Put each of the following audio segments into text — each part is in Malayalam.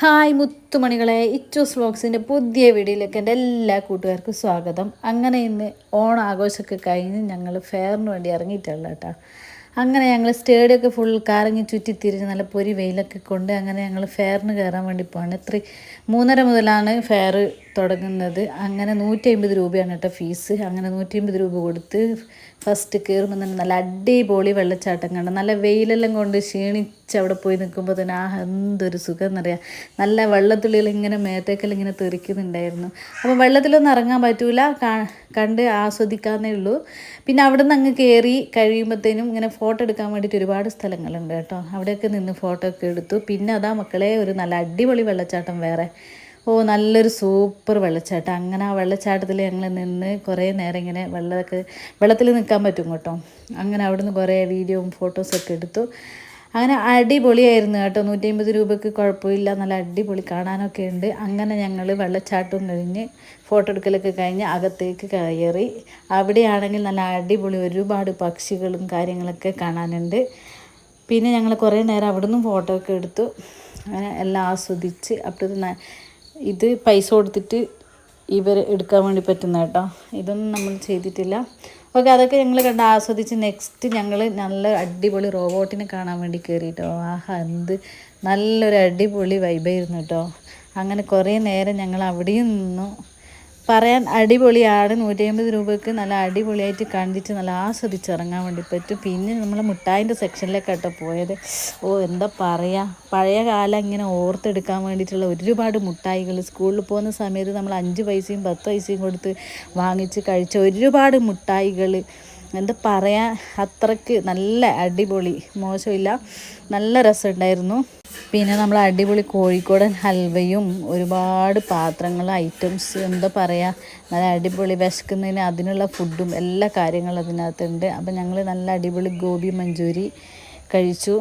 ഹായ് മുത്തുമണികളെ ഇച്ചൂസ് വ്ളോഗ്സിന്റെ പുതിയ വീഡിയോയിലേക്ക് എന്റെ എല്ലാ കൂട്ടുകാർക്കും സ്വാഗതം. അങ്ങനെ ഇന്ന് ഓണം ആഘോഷമൊക്കെ കഴിഞ്ഞ് ഞങ്ങൾ ഫെയറിന് വേണ്ടി ഇറങ്ങിയിട്ടുള്ള കേട്ടോ അങ്ങനെ ഞങ്ങൾ സ്റ്റേഡിയമൊക്കെ ഫുൾ കറങ്ങി ചുറ്റി തിരിഞ്ഞ് നല്ല പൊരി വെയിലൊക്കെ കൊണ്ട് അങ്ങനെ ഞങ്ങൾ ഫെയറിന് കയറാൻ വേണ്ടി പോവാണ്. ഇത്ര മൂന്നര മുതലാണ് ഫെയർ തുടങ്ങുന്നത്. അങ്ങനെ നൂറ്റി അമ്പത് രൂപയാണ് കേട്ടോ ഫീസ്. അങ്ങനെ നൂറ്റി അമ്പത് രൂപ കൊടുത്ത് ഫസ്റ്റ് കയറുമ്പോൾ തന്നെ നല്ല അടിപൊളി വെള്ളച്ചാട്ടം കാണാം നല്ല വെയിലെല്ലാം കൊണ്ട് ക്ഷീണിച്ച് അവിടെ പോയി നിൽക്കുമ്പോൾ തന്നെ ആ എന്തൊരു സുഖം എന്നറിയാം. നല്ല വെള്ളത്തുള്ളികൾ ഇങ്ങനെ മേത്തേക്കൽ ഇങ്ങനെ തെറിക്കുന്നുണ്ടായിരുന്നു. അപ്പോൾ വെള്ളത്തിലൊന്നും ഇറങ്ങാൻ പറ്റൂല. കണ്ട് ആസ്വദിക്കാന്നേ ഉള്ളൂ. പിന്നെ അവിടെ നിന്ന് അങ്ങ് കയറി കഴിയുമ്പോഴത്തേനും ഇങ്ങനെ ഫോട്ടോ എടുക്കാൻ വേണ്ടിയിട്ട് ഒരുപാട് സ്ഥലങ്ങളുണ്ട് കേട്ടോ. അവിടെയൊക്കെ നിന്ന് ഫോട്ടോ ഒക്കെ എടുത്തു. പിന്നെ അതാ മക്കളെ ഒരു നല്ല അടിപൊളി വെള്ളച്ചാട്ടം വേറെ. ഓ നല്ലൊരു സൂപ്പർ വെള്ളച്ചാട്ടം. അങ്ങനെ ആ വെള്ളച്ചാട്ടത്തിൽ ഞങ്ങൾ നിന്ന് കുറേ നേരം ഇങ്ങനെ വെള്ളമൊക്കെ വെള്ളത്തിൽ നിൽക്കാൻ പറ്റും കേട്ടോ. അങ്ങനെ അവിടുന്ന് കുറേ വീഡിയോയും ഫോട്ടോസൊക്കെ എടുത്തു. അങ്ങനെ അടിപൊളിയായിരുന്നു കേട്ടോ. നൂറ്റി അമ്പത് രൂപയ്ക്ക് കുഴപ്പമില്ല. നല്ല അടിപൊളി കാണാനൊക്കെ ഉണ്ട്. അങ്ങനെ ഞങ്ങൾ വെള്ളച്ചാട്ടവും കഴിഞ്ഞ് ഫോട്ടോ എടുക്കലൊക്കെ കഴിഞ്ഞ് അകത്തേക്ക് കയറി. അവിടെയാണെങ്കിൽ നല്ല അടിപൊളി ഒരുപാട് പക്ഷികളും കാര്യങ്ങളൊക്കെ കാണാനുണ്ട്. പിന്നെ ഞങ്ങൾ കുറേ നേരം അവിടെ നിന്നും ഫോട്ടോ ഒക്കെ എടുത്തു. അങ്ങനെ എല്ലാം ആസ്വദിച്ച് അപ്പോഴത്തെ ഇത് പൈസ കൊടുത്തിട്ട് ഇവർ എടുക്കാൻ വേണ്ടി പറ്റുന്ന കേട്ടോ. ഇതൊന്നും നമ്മൾ ചെയ്തിട്ടില്ല. ഓക്കെ അതൊക്കെ ഞങ്ങൾ കണ്ട് ആസ്വദിച്ച് നെക്സ്റ്റ് ഞങ്ങൾ നല്ല അടിപൊളി റോബോട്ടിനെ കാണാൻ വേണ്ടി കയറിയിട്ടോ ആഹാ എന്ത് നല്ലൊരു അടിപൊളി വൈബായിരുന്നു കേട്ടോ. അങ്ങനെ കുറേ നേരം ഞങ്ങൾ അവിടെയും നിന്നു. പറയാൻ അടിപൊളിയാണ്. നൂറ്റി അമ്പത് രൂപയ്ക്ക് നല്ല അടിപൊളിയായിട്ട് കണ്ടിട്ട് നല്ല ആസ്വദിച്ചിറങ്ങാൻ വേണ്ടി പറ്റും. പിന്നെ നമ്മൾ മിഠായിന്റെ സെക്ഷനിലേക്കാട്ടോ പോയത്. ഓ എന്താ പറയുക പഴയ കാലം ഇങ്ങനെ ഓർത്തെടുക്കാൻ വേണ്ടിയിട്ടുള്ള ഒരുപാട് മുട്ടായികൾ സ്കൂളിൽ പോകുന്ന സമയത്ത് നമ്മൾ അഞ്ച് പൈസയും പത്ത് പൈസയും കൊടുത്ത് വാങ്ങിച്ച് കഴിച്ച ഒരുപാട് മുട്ടായികൾ. എന്താ പറയാ? അത്രയ്ക്ക് നല്ല അടിപൊളി. മോശമില്ല. നല്ല രസമുണ്ടായിരുന്നു. പിന്നെ നമ്മൾ അടിപൊളി കോഴിക്കോടൻ ഹൽവയും ഒരുപാട് പാത്രങ്ങൾ ഐറ്റംസ് എന്താ പറയുക നല്ല അടിപൊളി വിശക്കുന്നതിന് അതിനുള്ള ഫുഡും എല്ലാ കാര്യങ്ങളും അതിനകത്തുണ്ട്. അപ്പം ഞങ്ങൾ നല്ല അടിപൊളി ഗോബി മഞ്ചൂരി കഴിച്ചു.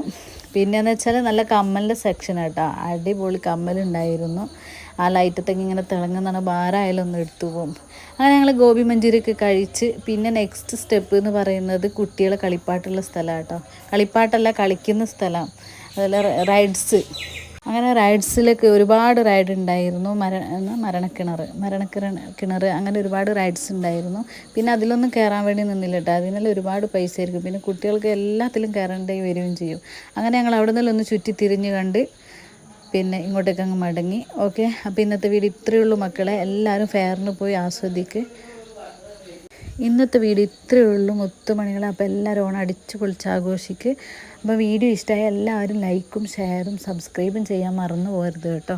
പിന്നെയെന്ന് വെച്ചാൽ നല്ല കമ്മലിന്റെ സെക്ഷൻ കേട്ടോ അടിപൊളി കമ്മലുണ്ടായിരുന്നു ആ ലൈറ്റത്തൊക്കെ ഇങ്ങനെ തിളങ്ങുന്നതാണ് ഭാരമായാലും ഒന്ന് എടുത്തു പോകും അങ്ങനെ ഞങ്ങൾ ഗോബി മഞ്ചൂരിയൊക്കെ കഴിച്ച് പിന്നെ നെക്സ്റ്റ് സ്റ്റെപ്പ് എന്ന് പറയുന്നത് കുട്ടികളെ കളിപ്പാട്ടുള്ള സ്ഥലമാണ് കേട്ടോ കളിപ്പാട്ടല്ല കളിക്കുന്ന സ്ഥലം. അതുപോലെ റൈഡ്സ് അങ്ങനെ റൈഡ്സിലൊക്കെ ഒരുപാട് റൈഡ് ഉണ്ടായിരുന്നു. മര മരണക്കിണർ മരണക്കിണർ കിണർ അങ്ങനെ ഒരുപാട് റൈഡ്സ് ഉണ്ടായിരുന്നു. പിന്നെ അതിലൊന്നും കയറാൻ വേണ്ടി നിന്നില്ല കേട്ടോ അതിനെല്ലാം ഒരുപാട് പൈസ ആയിരിക്കും പിന്നെ കുട്ടികൾക്ക് എല്ലാത്തിലും കയറേണ്ടി വരികയും ചെയ്യും. അങ്ങനെ ഞങ്ങൾ അവിടെ നിന്നെല്ലാം ഒന്ന് ചുറ്റി തിരിഞ്ഞ് കണ്ട് പിന്നെ ഇങ്ങോട്ടേക്ക് അങ്ങ് മടങ്ങി. ഓക്കെ അപ്പോൾ ഇന്നത്തെ വീട് ഇത്രയേ ഉള്ളൂ മക്കളെ. എല്ലാവരും ഫെയറിന് പോയി ആസ്വദിക്ക്. ഇന്നത്തെ വീഡിയോ ഇത്രയേ ഉള്ളൂ. മുത്തുമണികൾ അപ്പോൾ എല്ലാവരും ഓണം അടിച്ച് പൊളിച്ച് ആഘോഷിക്ക്. അപ്പോൾ വീഡിയോ ഇഷ്ടമായ എല്ലാവരും ലൈക്കും ഷെയറും സബ്സ്ക്രൈബും ചെയ്യാൻ മറന്നു പോകരുത് കേട്ടോ.